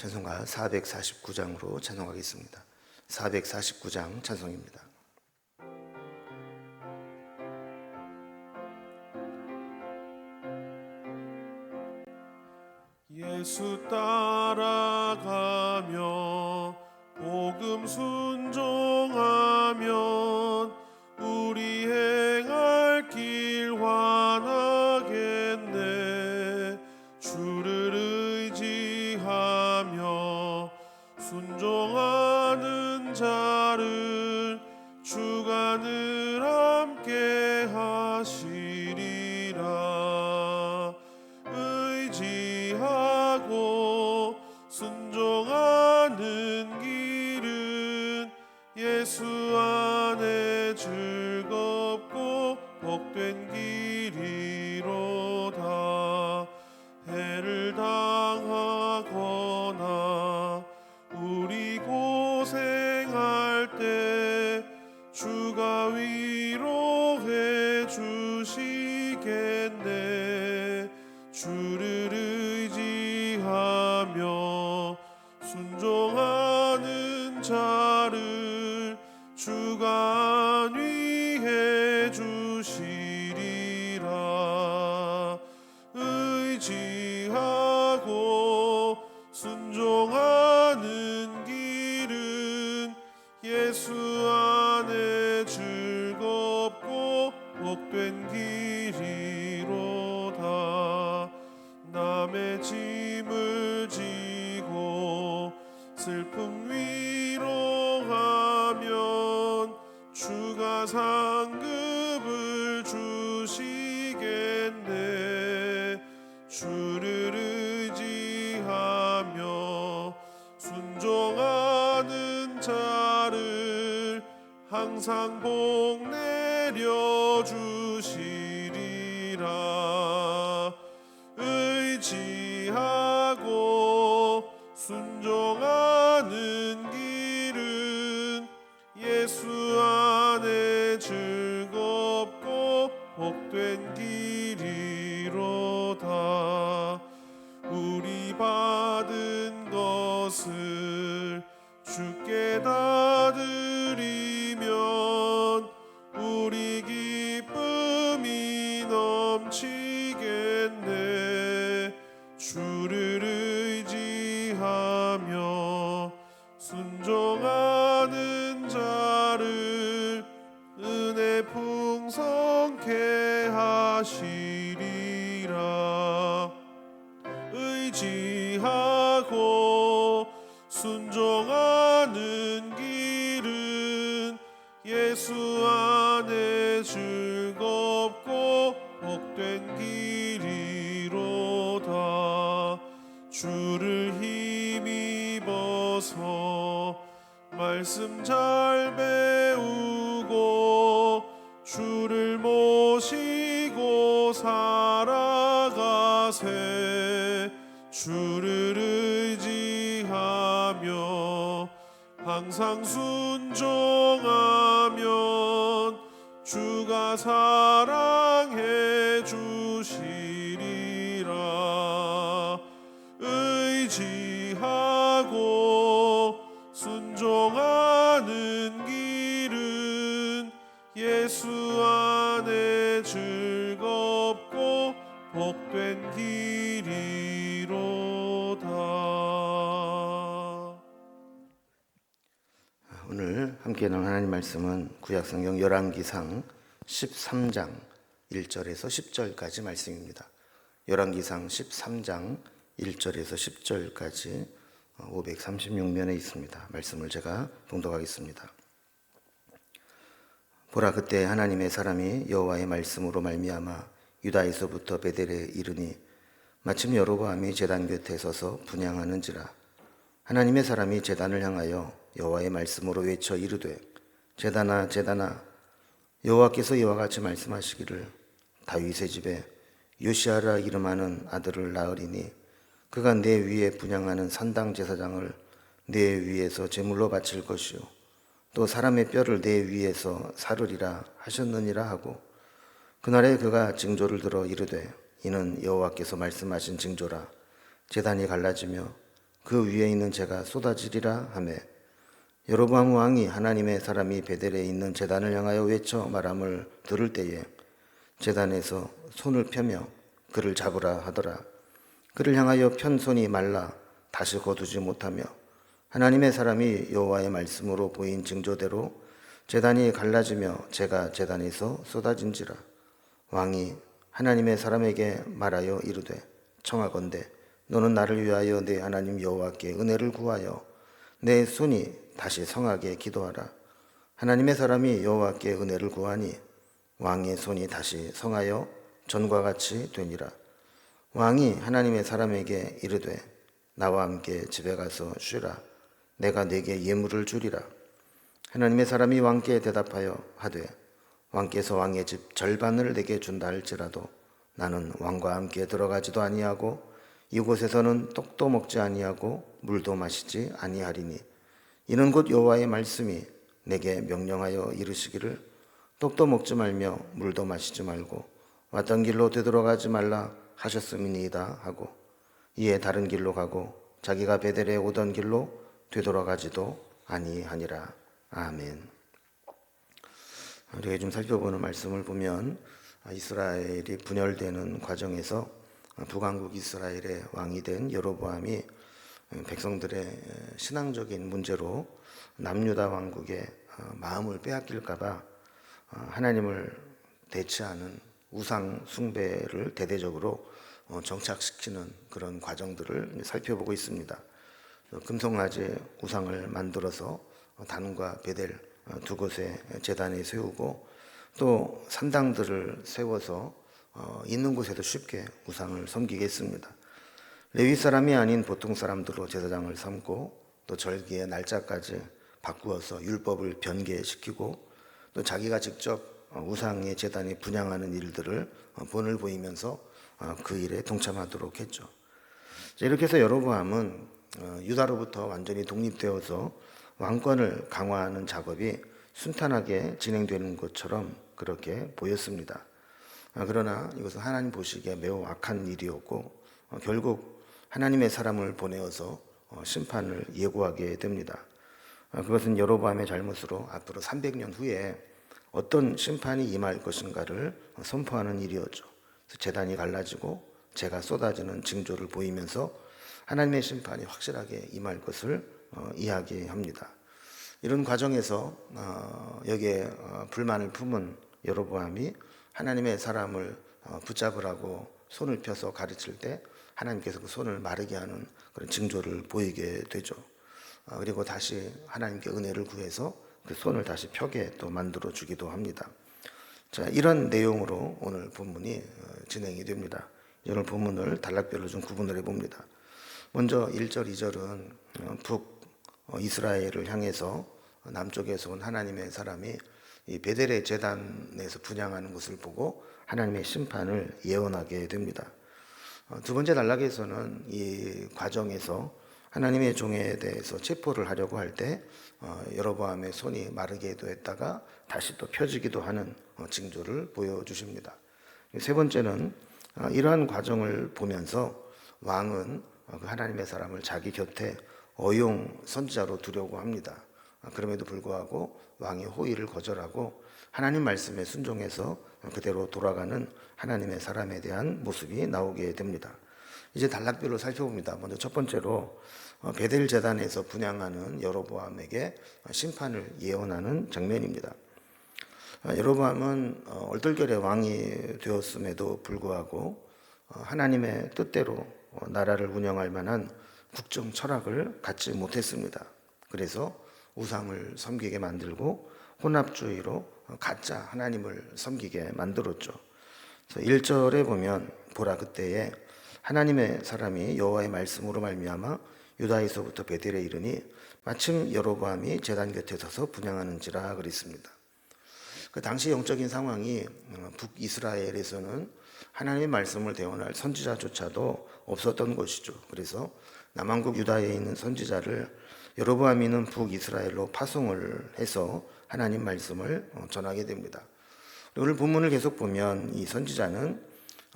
찬송가 449장으로 찬송하겠습니다. 449장 찬송입니다. 순종하는 자를 늘 함께 하시 상급을 주시겠네. 주를 의지하며 순종하는 자를 항상 복 내려 주 예수 안에 즐겁고 복된 길이로다. 주를 힘입어서 말씀 잘 배 항상 순종하면 주가 사랑해 주시리라. 의지하고 순종하는 길은 예수 안에 즐 함께 나눈 하나님 말씀은 구약성경 열왕기상 13장 1절에서 10절까지 말씀입니다. 열왕기상 13장 1절에서 10절까지 536면에 있습니다. 말씀을 제가 봉독하겠습니다. 보라 그때 하나님의 사람이 여호와의 말씀으로 말미암아 유다에서부터 베델에 이르니 마침 여로보암이 제단 곁에 서서 분양하는지라 하나님의 사람이 제단을 향하여 여호와의 말씀으로 외쳐 이르되 제단아 제단아 여호와께서 이와 같이 말씀하시기를 다윗의 집에 요시아라 이름하는 아들을 낳으리니 그가 내 위에 분양하는 산당 제사장을 내 위에서 제물로 바칠 것이요 또 사람의 뼈를 내 위에서 사르리라 하셨느니라 하고 그날에 그가 징조를 들어 이르되 이는 여호와께서 말씀하신 징조라. 제단이 갈라지며 그 위에 있는 재가 쏟아지리라 하매 여로보암 왕이 하나님의 사람이 베델에 있는 제단을 향하여 외쳐 말함을 들을 때에 제단에서 손을 펴며 그를 잡으라 하더라. 그를 향하여 편 손이 말라 다시 거두지 못하며 하나님의 사람이 여호와의 말씀으로 보인 징조대로 제단이 갈라지며 제가 제단에서 쏟아진지라. 왕이 하나님의 사람에게 말하여 이르되 청하건대 너는 나를 위하여 내 하나님 여호와께 은혜를 구하여 내 손이 다시 성하게 기도하라. 하나님의 사람이 여호와께 은혜를 구하니 왕의 손이 다시 성하여 전과 같이 되니라. 왕이 하나님의 사람에게 이르되 나와 함께 집에 가서 쉬라. 내가 네게 예물을 주리라. 하나님의 사람이 왕께 대답하여 하되 왕께서 왕의 집 절반을 내게 준다 할지라도 나는 왕과 함께 들어가지도 아니하고 이곳에서는 떡도 먹지 아니하고 물도 마시지 아니하리니 이는 곧 여호와의 말씀이 내게 명령하여 이르시기를 떡도 먹지 말며 물도 마시지 말고 왔던 길로 되돌아가지 말라 하셨음이니이다 하고 이에 다른 길로 가고 자기가 베델에 오던 길로 되돌아가지도 아니하니라 아멘. 우리가 좀 살펴보는 말씀을 보면 이스라엘이 분열되는 과정에서 북왕국 이스라엘의 왕이 된 여로보암이 백성들의 신앙적인 문제로 남유다 왕국의 마음을 빼앗길까봐 하나님을 대체하는 우상 숭배를 대대적으로 정착시키는 그런 과정들을 살펴보고 있습니다. 금송아지 우상을 만들어서 단과 베델 두 곳에 재단에 세우고 또 산당들을 세워서 어, 있는 곳에도 쉽게 우상을 섬기게 했습니다. 레위 사람이 아닌 보통 사람들로 제사장을 삼고 또 절기의 날짜까지 바꾸어서 율법을 변개시키고 또 자기가 직접 어, 우상의 재단에 분양하는 일들을 어, 본을 보이면서 어, 그 일에 동참하도록 했죠. 자, 이렇게 해서 여로보암은 어, 유다로부터 완전히 독립되어서 왕권을 강화하는 작업이 순탄하게 진행되는 것처럼 그렇게 보였습니다. 아, 그러나 이것은 하나님 보시기에 매우 악한 일이었고 어, 결국 하나님의 사람을 보내어서 어, 심판을 예고하게 됩니다. 아, 그것은 여로보암의 잘못으로 앞으로 300년 후에 어떤 심판이 임할 것인가를 선포하는 일이었죠. 재단이 갈라지고 재가 쏟아지는 징조를 보이면서 하나님의 심판이 확실하게 임할 것을 어, 이야기합니다. 이런 과정에서 어, 여기에 어, 불만을 품은 여로보암이 하나님의 사람을 어, 붙잡으라고 손을 펴서 가르칠 때 하나님께서 그 손을 마르게 하는 그런 징조를 보이게 되죠. 어, 그리고 다시 하나님께 은혜를 구해서 그 손을 다시 펴게 또 만들어 주기도 합니다. 자, 이런 내용으로 오늘 본문이 어, 진행이 됩니다. 오늘 본문을 단락별로 좀 구분을 해 봅니다. 먼저 1절, 2절은 어, 북 어, 이스라엘을 향해서 남쪽에서 온 하나님의 사람이 이 베델의 재단에서 분양하는 것을 보고 하나님의 심판을 예언하게 됩니다. 어, 두 번째 단락에서는 이 과정에서 하나님의 종에 대해서 체포를 하려고 할 때 여로보암의 손이 마르게도 했다가 다시 또 펴지기도 하는 어, 징조를 보여주십니다. 세 번째는 어, 이러한 과정을 보면서 왕은 어, 그 하나님의 사람을 자기 곁에 어용 선지자로 두려고 합니다. 아, 그럼에도 불구하고 왕이 호의를 거절하고 하나님 말씀에 순종해서 그대로 돌아가는 하나님의 사람에 대한 모습이 나오게 됩니다. 이제 단락별로 살펴봅니다. 먼저 첫 번째로 어, 베델 재단에서 분양하는 여로보암에게 심판을 예언하는 장면입니다. 어, 여로보암은 어, 얼떨결에 왕이 되었음에도 불구하고 하나님의 뜻대로 나라를 운영할 만한 국정 철학을 갖지 못했습니다. 그래서 우상을 섬기게 만들고 혼합주의로 가짜 하나님을 섬기게 만들었죠. 1절에 보면 보라 그때에 하나님의 사람이 여호와의 말씀으로 말미암아 유다에서부터 베델에 이르니 마침 여로보암이 제단 곁에 서서 분양하는지라 그랬습니다. 그 당시 영적인 상황이 북이스라엘에서는 하나님의 말씀을 대언할 선지자조차도 없었던 것이죠. 그래서 남한국 유다에 있는 선지자를 여로보암이는 북이스라엘로 파송을 해서 하나님 말씀을 전하게 됩니다. 오늘 본문을 계속 보면 이 선지자는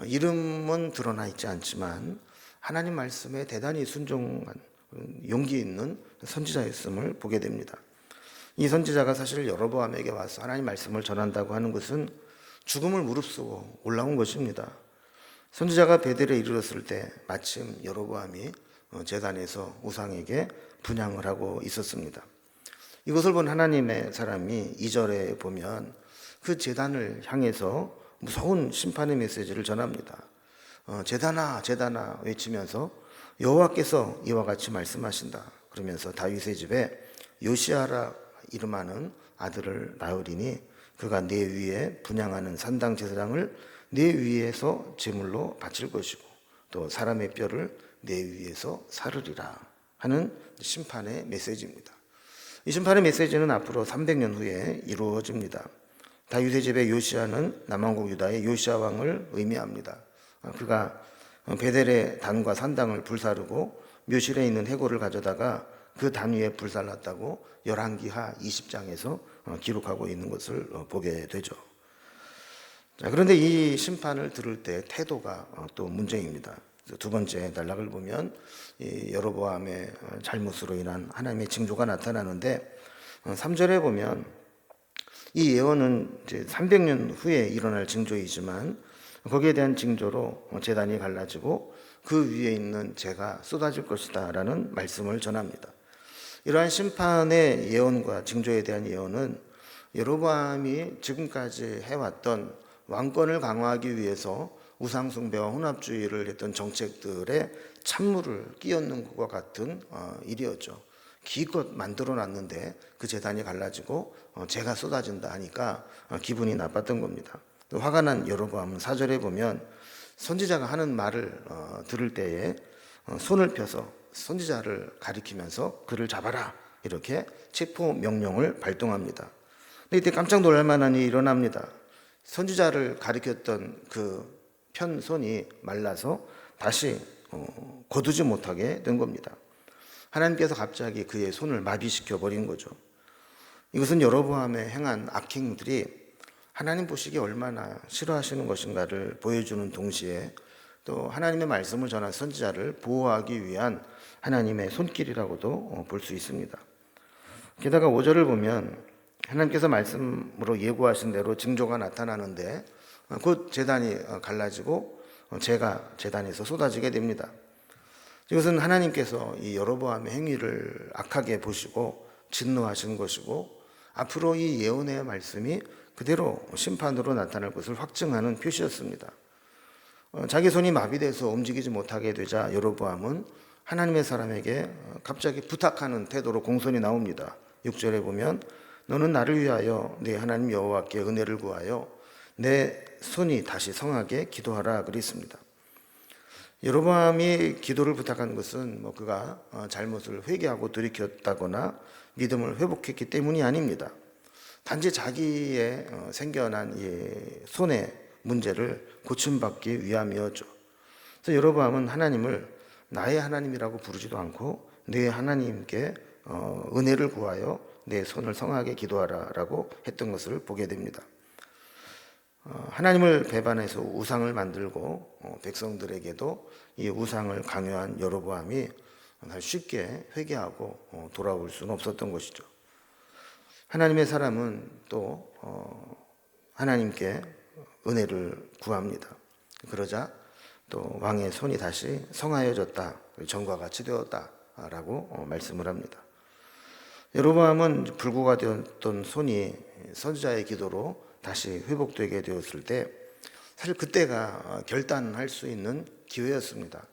이름은 드러나 있지 않지만 하나님 말씀에 대단히 순종한 용기 있는 선지자였음을 보게 됩니다. 이 선지자가 사실 여로보암에게 와서 하나님 말씀을 전한다고 하는 것은 죽음을 무릅쓰고 올라온 것입니다. 선지자가 베델에 이르렀을 때 마침 여로보암이 어, 제단에서 우상에게 분양을 하고 있었습니다. 이것을 본 하나님의 사람이 이절에 보면 그 제단을 향해서 무서운 심판의 메시지를 전합니다. 어, 제단아 제단아 외치면서 여호와께서 이와 같이 말씀하신다. 그러면서 다윗의 집에 요시아라 이름하는 아들을 낳으리니 그가 내 위에 분양하는 산당 제사장을 내 위에서 제물로 바칠 것이고 또 사람의 뼈를 내 위에서 사르리라 하는 심판의 메시지입니다. 이 심판의 메시지는 앞으로 300년 후에 이루어집니다. 다윗의 집의 요시아는 남왕국 유다의 요시아 왕을 의미합니다. 아, 그가 베델의 단과 산당을 불사르고 묘실에 있는 해골을 가져다가 그 단 위에 불살랐다고 열왕기하 20장에서 어, 기록하고 있는 것을 어, 보게 되죠. 자, 그런데 이 심판을 들을 때 태도가 어, 또 문제입니다. 두 번째 단락을 보면 이 여로보암의 어, 잘못으로 인한 하나님의 징조가 나타나는데 3절에 보면 이 예언은 이제 300년 후에 일어날 징조이지만 거기에 대한 징조로 재단이 갈라지고 그 위에 있는 재가 쏟아질 것이다라는 말씀을 전합니다. 이러한 심판의 예언과 징조에 대한 예언은 여로보암이 지금까지 해왔던 왕권을 강화하기 위해서 우상숭배와 혼합주의를 했던 정책들의 찬물을 끼얹는 것과 같은 어, 일이었죠. 기껏 만들어 놨는데 그 재단이 갈라지고 어, 재가 쏟아진다 하니까 어, 기분이 나빴던 겁니다. 또 화가 난 여로보암은 사절에 보면 선지자가 하는 말을 어, 들을 때에 어, 손을 펴서 선지자를 가리키면서 그를 잡아라 이렇게 체포 명령을 발동합니다. 근데 이때 깜짝 놀랄 만한 일이 일어납니다. 선지자를 가리켰던 그 편 손이 말라서 다시 어, 거두지 못하게 된 겁니다. 하나님께서 갑자기 그의 손을 마비시켜 버린 거죠. 이것은 여로보암의 행한 악행들이 하나님 보시기에 얼마나 싫어하시는 것인가를 보여주는 동시에 또 하나님의 말씀을 전한 선지자를 보호하기 위한 하나님의 손길이라고도 볼 수 있습니다. 게다가 5절을 보면 하나님께서 말씀으로 예고하신 대로 징조가 나타나는데 곧 재단이 갈라지고 재가 재단에서 쏟아지게 됩니다. 이것은 하나님께서 이 여로보암의 행위를 악하게 보시고 진노하신 것이고 앞으로 이 예언의 말씀이 그대로 심판으로 나타날 것을 확증하는 표시였습니다. 어, 자기 손이 마비돼서 움직이지 못하게 되자 여로보암은 하나님의 사람에게 갑자기 부탁하는 태도로 공손이 나옵니다. 6절에 보면 너는 나를 위하여 네 하나님 여호와께 은혜를 구하여 내 손이 다시 성하게 기도하라 그랬습니다. 여로보암이 기도를 부탁한 것은 뭐 그가 어, 잘못을 회개하고 돌이켰다거나 믿음을 회복했기 때문이 아닙니다. 단지 자기의 어, 생겨난 이 손의 문제를 고침받기 위함이었죠. 그래서 여로보암은 하나님을 나의 하나님이라고 부르지도 않고 내 하나님께 어, 은혜를 구하여 내 손을 성하게 기도하라라고 했던 것을 보게 됩니다. 어, 하나님을 배반해서 우상을 만들고 어, 백성들에게도 이 우상을 강요한 여로보암이 쉽게 회개하고 어, 돌아올 수는 없었던 것이죠. 하나님의 사람은 또 하나님께 은혜를 구합니다. 그러자 또 왕의 손이 다시 성하여졌다, 전과 같이 되었다라고 말씀을 합니다. 여로보암은 불구가 되었던 손이 선지자의 기도로 다시 회복되게 되었을 때 사실 그때가 결단할 수 있는 기회였습니다.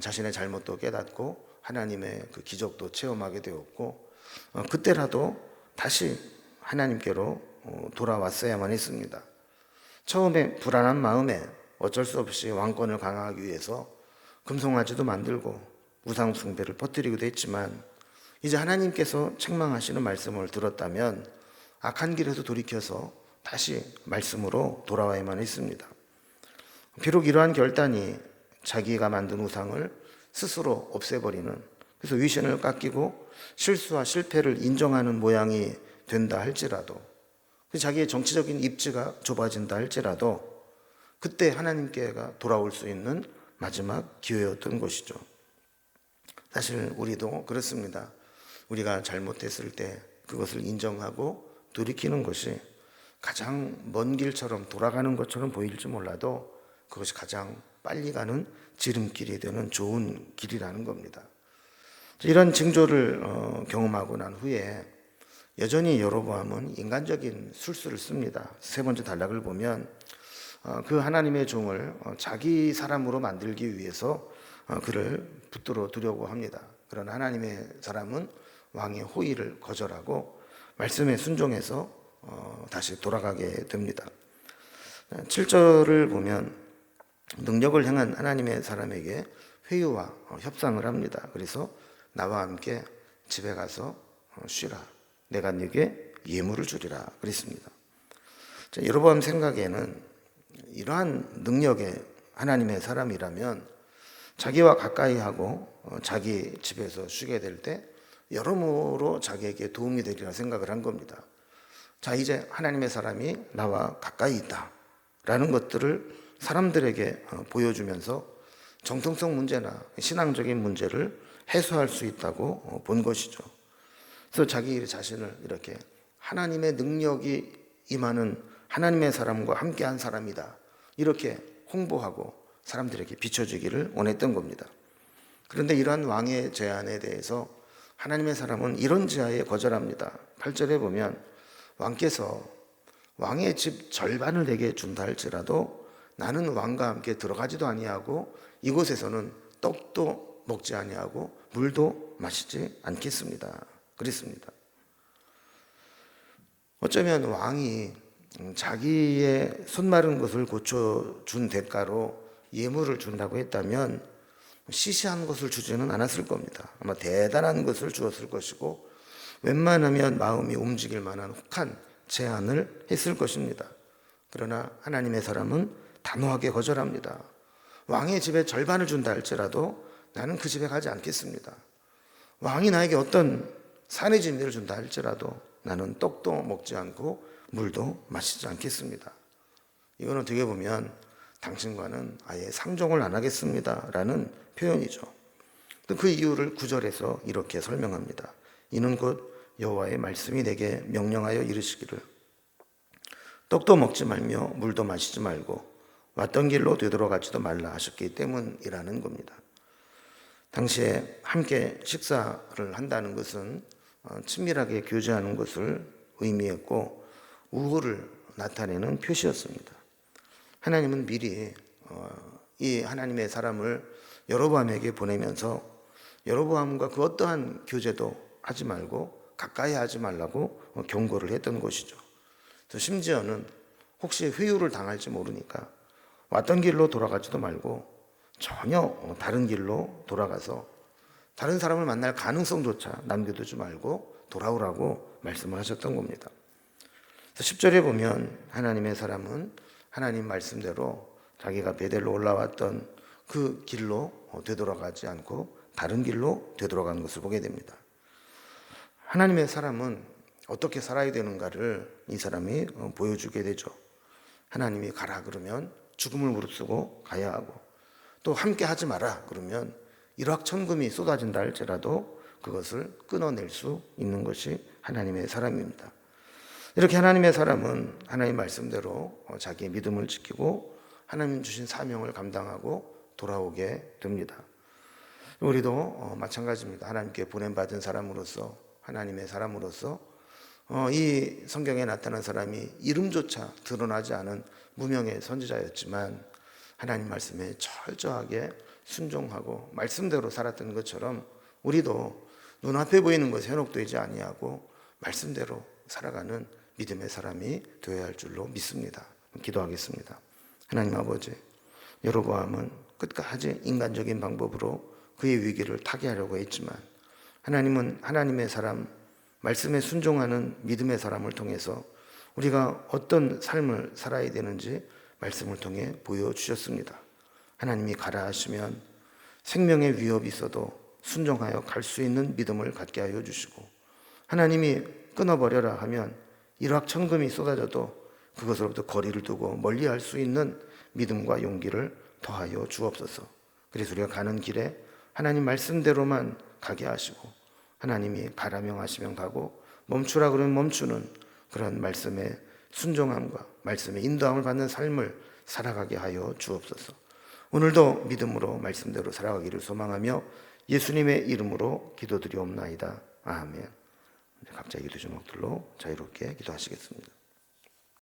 자신의 잘못도 깨닫고 하나님의 그 기적도 체험하게 되었고 어, 그때라도 다시 하나님께로 어, 돌아왔어야만 했습니다. 처음에 불안한 마음에 어쩔 수 없이 왕권을 강화하기 위해서 금송아지도 만들고 우상 숭배를 퍼뜨리기도 했지만 이제 하나님께서 책망하시는 말씀을 들었다면 악한 길에서 돌이켜서 다시 말씀으로 돌아와야만 했습니다. 비록 이러한 결단이 자기가 만든 우상을 스스로 없애버리는 그래서 위신을 깎이고 실수와 실패를 인정하는 모양이 된다 할지라도 자기의 정치적인 입지가 좁아진다 할지라도 그때 하나님께가 돌아올 수 있는 마지막 기회였던 것이죠. 사실 우리도 그렇습니다. 우리가 잘못했을 때 그것을 인정하고 돌이키는 것이 가장 먼 길처럼 돌아가는 것처럼 보일지 몰라도 그것이 가장 빨리 가는 지름길이 되는 좋은 길이라는 겁니다. 이런 징조를 어, 경험하고 난 후에 여전히 여로보암은 인간적인 술수를 씁니다. 세 번째 단락을 보면 어, 그 하나님의 종을 어, 자기 사람으로 만들기 위해서 어, 그를 붙들어 두려고 합니다. 그러나 하나님의 사람은 왕의 호의를 거절하고 말씀에 순종해서 어, 다시 돌아가게 됩니다. 7절을 보면 능력을 행한 하나님의 사람에게 회유와 어, 협상을 합니다. 그래서 나와 함께 집에 가서 어, 쉬라. 내가 네게 예물을 주리라 그랬습니다. 자, 여러분 생각에는 이러한 능력의 하나님의 사람이라면 자기와 가까이 하고 어, 자기 집에서 쉬게 될 때 여러모로 자기에게 도움이 되리라 생각을 한 겁니다. 자, 이제 하나님의 사람이 나와 가까이 있다. 라는 것들을 사람들에게 어, 보여주면서 정통성 문제나 신앙적인 문제를 해소할 수 있다고 어, 본 것이죠. 그래서 자기 자신을 이렇게 하나님의 능력이 임하는 하나님의 사람과 함께한 사람이다. 이렇게 홍보하고 사람들에게 비춰주기를 원했던 겁니다. 그런데 이러한 왕의 제안에 대해서 하나님의 사람은 이런 제안에 거절합니다. 8절에 보면 왕께서 왕의 집 절반을 내게 준다 할지라도 나는 왕과 함께 들어가지도 아니하고 이곳에서는 떡도 먹지 아니하고 물도 마시지 않겠습니다. 그랬습니다. 어쩌면 왕이 자기의 손마른 것을 고쳐준 대가로 예물을 준다고 했다면 시시한 것을 주지는 않았을 겁니다. 아마 대단한 것을 주었을 것이고 웬만하면 마음이 움직일 만한 혹한 제안을 했을 것입니다. 그러나 하나님의 사람은 단호하게 거절합니다. 왕의 집에 절반을 준다 할지라도 나는 그 집에 가지 않겠습니다. 왕이 나에게 어떤 산의 진미를 준다 할지라도 나는 떡도 먹지 않고 물도 마시지 않겠습니다. 이거는 어떻게 보면 당신과는 아예 상종을 안 하겠습니다. 라는 표현이죠. 그 이유를 구절에서 이렇게 설명합니다. 이는 곧 여호와의 말씀이 내게 명령하여 이르시기를 떡도 먹지 말며 물도 마시지 말고 왔던 길로 되돌아가지도 말라 하셨기 때문이라는 겁니다. 당시에 함께 식사를 한다는 것은 어, 친밀하게 교제하는 것을 의미했고 우호를 나타내는 표시였습니다. 하나님은 미리 어, 이 하나님의 사람을 여로보암에게 보내면서 여로보암과 그 어떠한 교제도 하지 말고 가까이 하지 말라고 어, 경고를 했던 것이죠. 심지어는 혹시 회유를 당할지 모르니까 왔던 길로 돌아가지도 말고 전혀 다른 길로 돌아가서 다른 사람을 만날 가능성조차 남겨두지 말고 돌아오라고 말씀을 하셨던 겁니다. 10절에 보면 하나님의 사람은 하나님 말씀대로 자기가 베델로 올라왔던 그 길로 되돌아가지 않고 다른 길로 되돌아가는 것을 보게 됩니다. 하나님의 사람은 어떻게 살아야 되는가를 이 사람이 보여주게 되죠. 하나님이 가라 그러면 죽음을 무릅쓰고 가야 하고 또 함께 하지 마라 그러면 일확천금이 쏟아진다 할지라도 그것을 끊어낼 수 있는 것이 하나님의 사람입니다. 이렇게 하나님의 사람은 하나님 말씀대로 자기의 믿음을 지키고 하나님 주신 사명을 감당하고 돌아오게 됩니다. 우리도 어, 마찬가지입니다. 하나님께 보냄받은 사람으로서 하나님의 사람으로서 어, 이 성경에 나타난 사람이 이름조차 드러나지 않은 무명의 선지자였지만 하나님 말씀에 철저하게 순종하고 말씀대로 살았던 것처럼 우리도 눈앞에 보이는 것에 현혹되지 아니하고 말씀대로 살아가는 믿음의 사람이 되어야 할 줄로 믿습니다. 기도하겠습니다. 하나님 아버지, 여로보암은 끝까지 인간적인 방법으로 그의 위기를 타개하려고 했지만 하나님은 하나님의 사람, 말씀에 순종하는 믿음의 사람을 통해서 우리가 어떤 삶을 살아야 되는지 말씀을 통해 보여주셨습니다. 하나님이 가라 하시면 생명의 위협이 있어도 순종하여 갈 수 있는 믿음을 갖게 하여 주시고 하나님이 끊어버려라 하면 일확천금이 쏟아져도 그것으로부터 거리를 두고 멀리 할 수 있는 믿음과 용기를 더하여 주옵소서. 그래서 우리가 가는 길에 하나님 말씀대로만 가게 하시고 하나님이 가라 명하시면 가고 멈추라 그러면 멈추는 그런 말씀의 순종함과 말씀의 인도함을 받는 삶을 살아가게 하여 주옵소서. 오늘도 믿음으로 말씀대로 살아가기를 소망하며 예수님의 이름으로 기도드리옵나이다. 아멘. 각자 기도 제목들로 자유롭게 기도하시겠습니다.